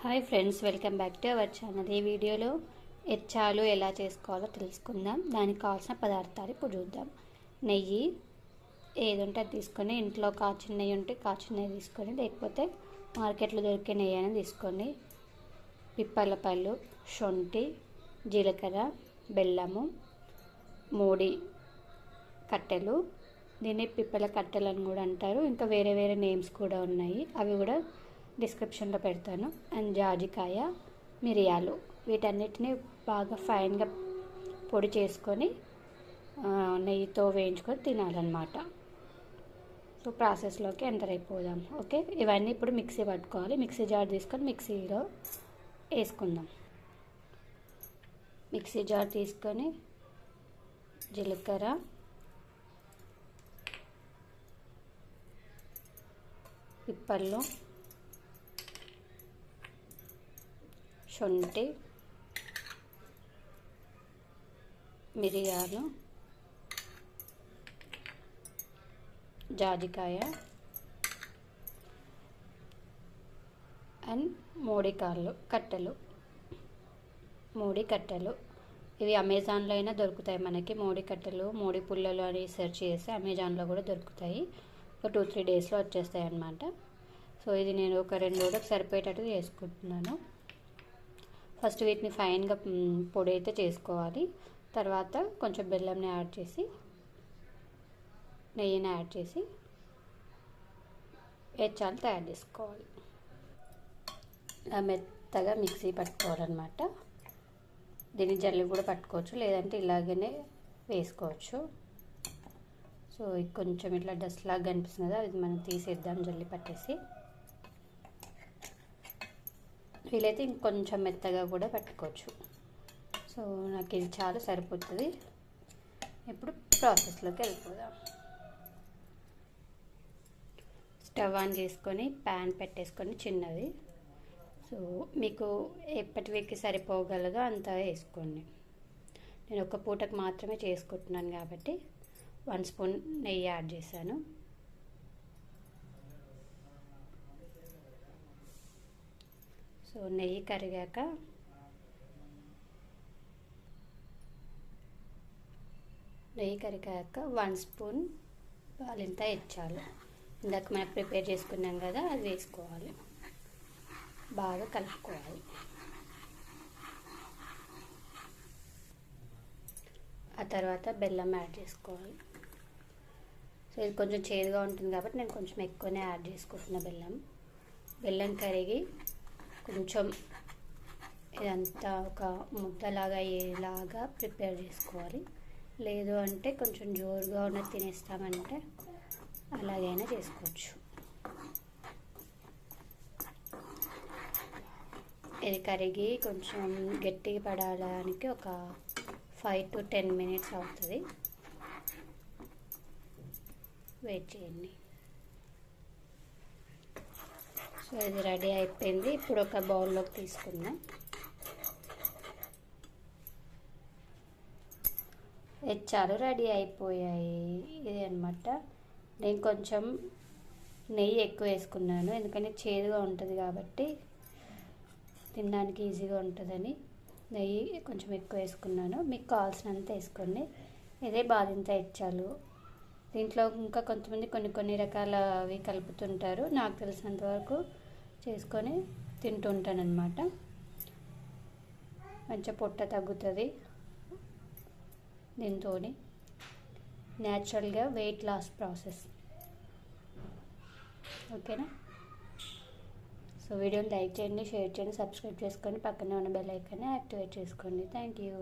Hi friends welcome back to our channel. ఈ వీడియోలో ఎచ్చాలు ఎలా చేసుకోవాలో తెలుసుకుందాం. దానికి కావాల్సిన పదార్థాలు ఇప్పుడు చూద్దాం. నెయ్యి ఏది ఉంటే అది తీసుకొని ఇంట్లో కాచిన నెయ్యి ఉంటే కాచిన నెయ్యి తీసుకొని లేకపోతే మార్కెట్లో దొరికే నెయ్యి అయినా తీసుకోండి పిప్పల పళ్ళు శొంఠి జీలకర్ర బెల్లము మూడి కట్టెలు. దీన్ని పిప్పల కట్టెలు అని కూడా అంటారు. ఇంకా వేరే వేరే నేమ్స్ కూడా ఉన్నాయి. అవి కూడా డిస్క్రిప్షన్లో పెడతాను. అండ్ జాజికాయ మిరియాలు వీటన్నిటిని బాగా ఫైన్గా పొడి చేసుకొని నెయ్యితో వేయించుకొని తినాలన్నమాట. సో ప్రాసెస్లోకి ఎంటర్ అయిపోదాం. ఓకే? ఇవన్నీ ఇప్పుడు మిక్సీ పట్టుకోవాలి. మిక్సీ జార్ తీసుకొని మిక్సీలో వేసుకుందాం. మిక్సీ జార్ తీసుకొని జీలకర్ర పిప్పల్లో శొంఠి మిరియాలు జాజికాయ అండ్ మోడికాళ్ళు కట్టెలు. మూడి కట్టెలు. ఇవి అమెజాన్లో అయినా దొరుకుతాయి మనకి. మూడి కట్టెలు మూడి పుల్లలు అని సెర్చ్ చేస్తే అమెజాన్లో కూడా దొరుకుతాయి. ఒక టూ త్రీ డేస్లో వచ్చేస్తాయి అన్నమాట సో ఇది నేను ఒక రెండు రోజులకు సరిపోయేటట్టు చేసుకుంటున్నాను. ఫస్ట్ వీటిని ఫైన్గా పొడి అయితే చేసుకోవాలి. తర్వాత కొంచెం బెల్లంని యాడ్ చేసి నెయ్యిని యాడ్ చేసి వేచాలు తయారు చేసుకోవాలి. మెత్తగా మిక్సీ పట్టుకోవాలన్నమాట. దీన్ని జల్లి కూడా పట్టుకోవచ్చు లేదంటే ఇలాగనే వేసుకోవచ్చు. సో ఇది కొంచెం ఇట్లా డస్ట్ లాగా కనిపిస్తుంది అది మనం తీసేద్దాం జల్లి పట్టేసి. వీలైతే ఇంకొంచెం మెత్తగా కూడా పెట్టుకోవచ్చు. సో నాకు ఇది చాలా సరిపోతుంది. ఇప్పుడు ప్రాసెస్లోకి వెళ్ళిపోదాం. స్టవ్ ఆన్ చేసుకొని ప్యాన్ పెట్టేసుకొని చిన్నది. సో మీకు ఎప్పటికి సరిపోగలదో అంత వేసుకోండి. నేను ఒక పూటకు మాత్రమే చేసుకుంటున్నాను కాబట్టి వన్ స్పూన్ నెయ్యి యాడ్ చేశాను. సో నెయ్యి కరిగాక నెయ్యి కరిగాక వన్ స్పూన్ పాలింత ఇచ్చాలి. ఇందాక మనం ప్రిపేర్ చేసుకున్నాం కదా అది వేసుకోవాలి. బాగా కలుపుకోవాలి. ఆ తర్వాత బెల్లం యాడ్ చేసుకోవాలి. సో ఇది కొంచెం చేదుగా ఉంటుంది కాబట్టి నేను కొంచెం ఎక్కువనే యాడ్ చేసుకుంటున్నా బెల్లం. బెల్లం కరిగి కొంచెం ఇదంతా ఒక ముద్దలాగా అయ్యేలాగా ప్రిపేర్ చేసుకోవాలి. లేదు అంటే కొంచెం జోరుగా ఉన్న తినేస్తామంటే అలాగైనా చేసుకోవచ్చు. ఇది కరిగి కొంచెం గట్టిగా పడడానికి ఒక ఫైవ్ టు టెన్ మినిట్స్ అవుతుంది. వెయిట్ చేయండి. సో ఇది రెడీ అయిపోయింది. ఇప్పుడు ఒక బౌల్లోకి తీసుకుందాం. ఎచ్చాలు రెడీ అయిపోయాయి. ఇది అనమాట నేను కొంచెం నెయ్యి ఎక్కువ వేసుకున్నాను. ఎందుకంటే చేదుగా ఉంటుంది కాబట్టి తినడానికి ఈజీగా ఉంటుందని నెయ్యి కొంచెం ఎక్కువ వేసుకున్నాను. మీకు కావాల్సినంత వేసుకోండి. ఇదే బాధింత ఇచ్చాలు దీంట్లో ఇంకా కొంతమంది కొన్ని కొన్ని రకాల అవి కలుపుతుంటారు. నాకు తెలిసినంత వరకు చేసుకొని తింటుంటాను అనమాట మంచిగా పొట్ట తగ్గుతుంది దీంతో న్యాచురల్గా వెయిట్ లాస్ ప్రాసెస్. ఓకేనా? సో వీడియోని లైక్ చేయండి షేర్ చేయండి సబ్స్క్రైబ్ చేసుకోండి పక్కనే ఉన్న బెల్ ఐకాన్ని యాక్టివేట్ చేసుకోండి. Thank you.